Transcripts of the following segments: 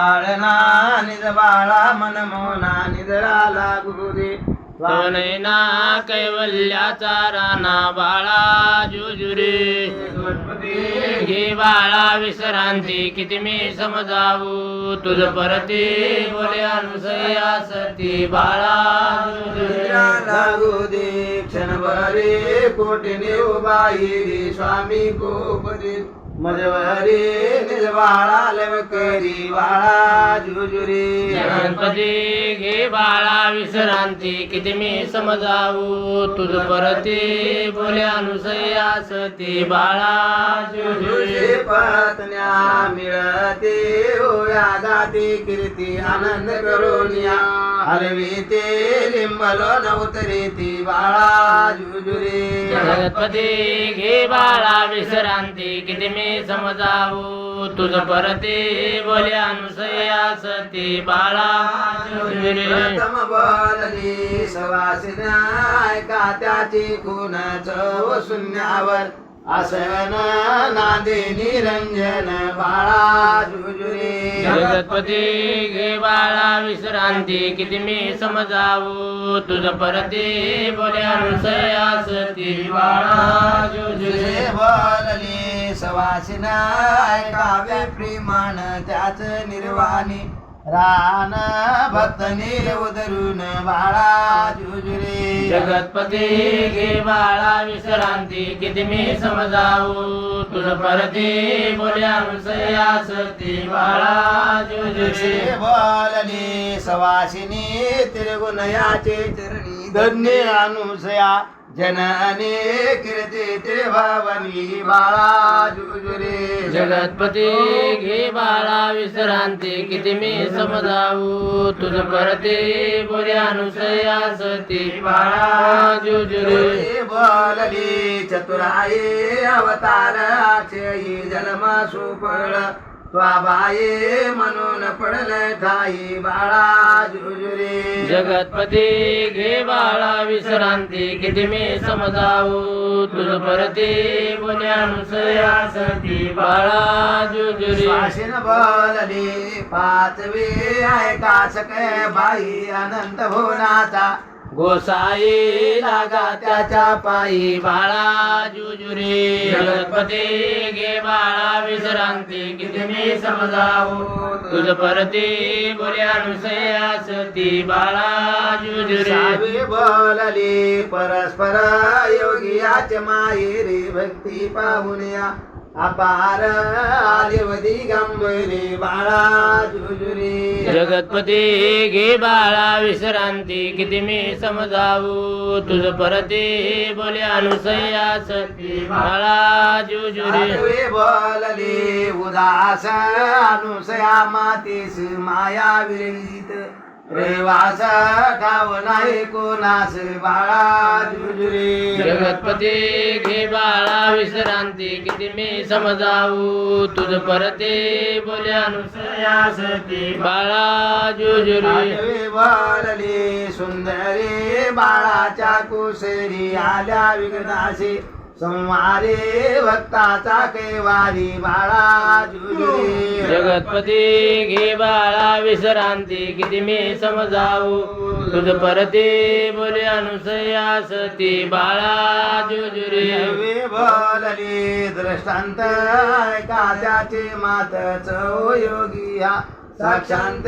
बाळना निज बाळा मन मोना निजरा लागू दे नैना कैवल्याचा राणा बाळा जुजुरे. घे बाळा विश्रांती किती मी समजावू. तुझ परती बोले अनुसया सती बाळा लागू दे क्षणभरे कोटी नेऊ बाई रे स्वामी कोपरी मजवरी बाळा लवकरी बाळा जुजुरी. गणपती घे बाळा विश्रांती किती मी समजावू. तुझ परती बोले अनुसया सती बाळा जुजुरे. पत्न्या मिळते. होया जाती कीर्ती आनंद करून या हलवी ते लिंबलो नवतरी ती बाळा जुजुरी. जगतपती घे बाळा विश्रांती किती मी समजावू? तुझ परती बोले अनुसया सती बाळा जुजुरे. प्रथम बोलली सवासिन्या ऐका त्याची गुण चव शून्यावर. आसन नादे निरंजन बाळा जुजुरी. जगतपती घे बाळा विश्रांती किती मी समजावू? तुझ परती बोले अनुसया सती बाळा जुजुरे. बोलली सवासिन ऐकावे प्रेमान त्याच निर्वाणी. रान भक्त नील उदरून बाळा जुजुरी जगतपती घे बाळा विश्रांती किती मी समजावू. तुझ परती बोले अनुसया सती बाळा जुजुरे बोलली सवासिनी तिरगुण याचे चरणी धन्य अनुसया. जनने कीर्ती ते भावनी बाळा जुजुरी। जगतपती घे बाळा विश्रांती किती मी समजावू। तुझ परती अनुसया सती बाळा जुजुरे। बोलली चतुराये अवताराचे जन्म सुफळ स्वाबाये म्हणून पडल ठाई बाळा जुजुरी. जगतपती घे बाळा विश्रांती किती मी समजावू? तुझ परती सती बाळा जुजुरे. श्वासीन बोलली पाचवी ऐका सके बाई? अनंत भुवनाचा गोसाई लागा त्याच्या पायी बाळा जुजुरे. जगतपती घे बाळा विश्रांती किती मी समजावू. तुझ परती बोल्या अनुसया सती बाळा जुजुरे. बोलली परस्पर योगियाचे माहेरी भक्ती पाहुण्या अपार आलिवदी गंभीरी बाळा जुजुरी. जगतपती घे बाळा विश्रांती किती मी समजावू? तुझ परती बोले अनुसया सती बाळा जुजुरे. बोलली उदास अनुसया मातीस माया विरहित. रेवास ठाव नाही कोणास बाळा जुजुरी जगतपती घे बाळा विश्रांती किती मी समजावू. तुझ परती बोले अनुसया सती बाळा जुजुरे बोलली सुंदरी बाळाच्या कुसरी आल्या विघ्नाशी संवारे भक्ताचा कैवारी बाळा जुजुरी जगतपती घे बाळा विश्रांती किती मी समजावू. तुझ परती बोले अनुसया सती बाळा जुजुरे बोलली दृष्टांत त्याचे मात चौ योगी हा साक्षांत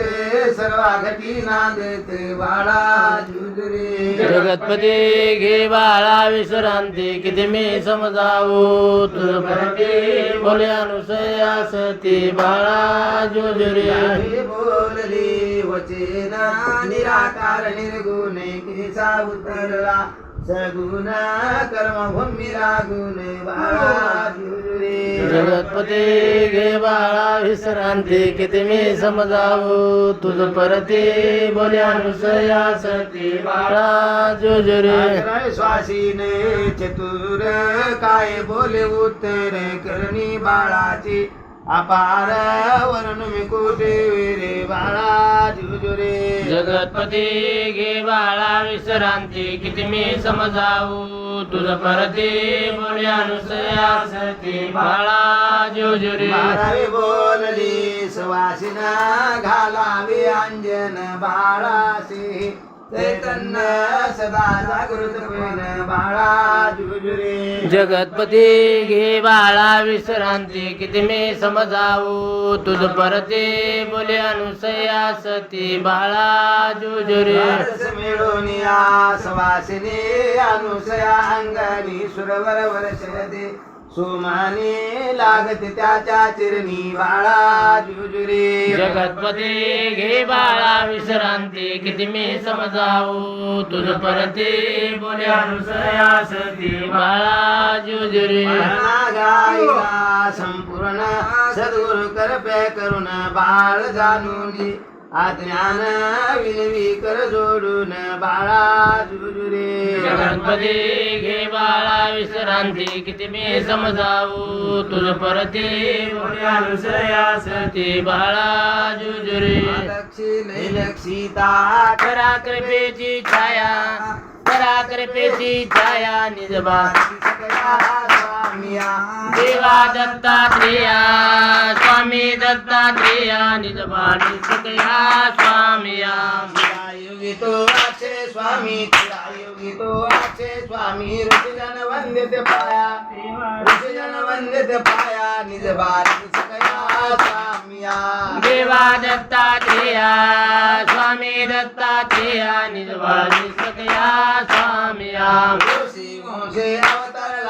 सर्व घटी नांदत बाळा जुजुरी जगतपती घे बाळा विश्रांती किती मी समजावू? तुझ परती बोले अनुसया सती बाळा जुजुरे बोलली वचेन निराकार निर्गुण केसा उतरला. सगुण कर्मभूमी लागून बाळा जुजुरी जगतपती घे बाळा विश्रांती किती मी समजावू? तुझ परती बोले अनुसया सती बाळा जुजुरे. श्वासीने चतुर काय बोले उत्तर करणी बाळाची? अपार वर्ण मी कुठे रे बाळा जुजुरे. जगतपती घे बाळा विश्रांती किती मी समजावू? तुझ परती बोले अनुसया सती बाळा जोजुरी बारावी बोलली सुवासिना घालावी अंजन बाळासी चैतन्य सदा जागृत बाळा जुजुरे. जगतपती घे बाळा विश्रांती किती मी समजावू. तुझ परती बोले अनुसया सती बाळा जोजुरी. मिळून या सवासिनी अनुसया अंगणी सुरवर वर्षते सुमाने लागते त्याच्या चिरणी बाळा जुजुरे जगतपती घे बाळा विश्रांती किती मी समजावू? तुझ परती बोले अनुसया सती बाळा जोजुरी गायला संपूर्ण सद्गुरु करपे करून बाळ जाणून अज्ञान विनवी कर जोडून बाळा जुजुरे गणपती घे बाळा विश्रांती किती मी समजावू तुझ परती बोले अनुसया सती बाळा लक्ष्मी लक्षिता करा कृपेची छाया करा कृपेची छाया निजबा देवा दत्तात्रेया स्वामी दत्तात्रेया निजबानी सकया स्वामिया। योगी तो आचे स्वामी योगी तो आचे स्वामी ऋषिजन वंदित पाया ऋषिजन वंदित पाया निज सकया स्वामिया। देवा दत्तात्रेया स्वामी दत्तात्रेया निजबानी सकया स्वामिया।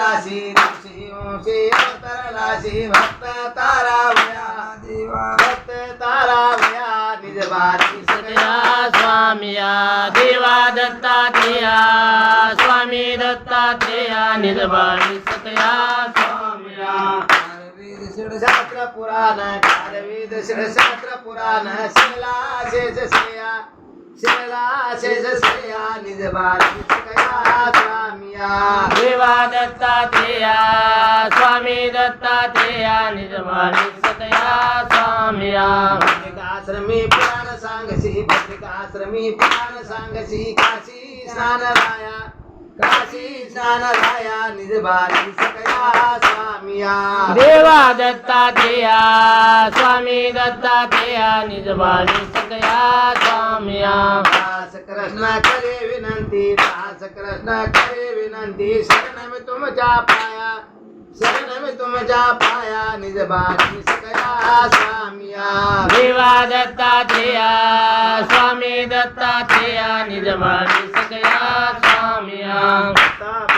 ऋषी वंशे अवतरलासी भक्त तारावया देवा भक्त तारावया निज बारी सकया सकया स्वामिया देवा दत्तात्रेया स्वामी दत्तात्रेया निजबानी सकया स्वामिया. शास्त्र पुराण कारवेद शास्त्र पुराण शिला शेष श्रेया. शिला शेष श्रेया निज बारी सकया स्वामिया देवा दत्तात्रेया स्वामी दत्तात्रेया निजबानी सकया स्वामिया भद्रिकाश्रमी पुराण सांगसी भद्रिकाश्रमी काशी स्नान राया काशी स्नान राया निज बारी सकया स्वामिया देवा स्वामी स्वामिया दास कृष्ण करे विनंती दास कृष्ण करे विनंती शरण में तुमच्या पाया शरण में तुमच्या पाया निज बारी सकया स्वामिया देवा दत्तात्रेया स्वामी दत्तात्रेया निजबानी सकया स्वामिया भक्त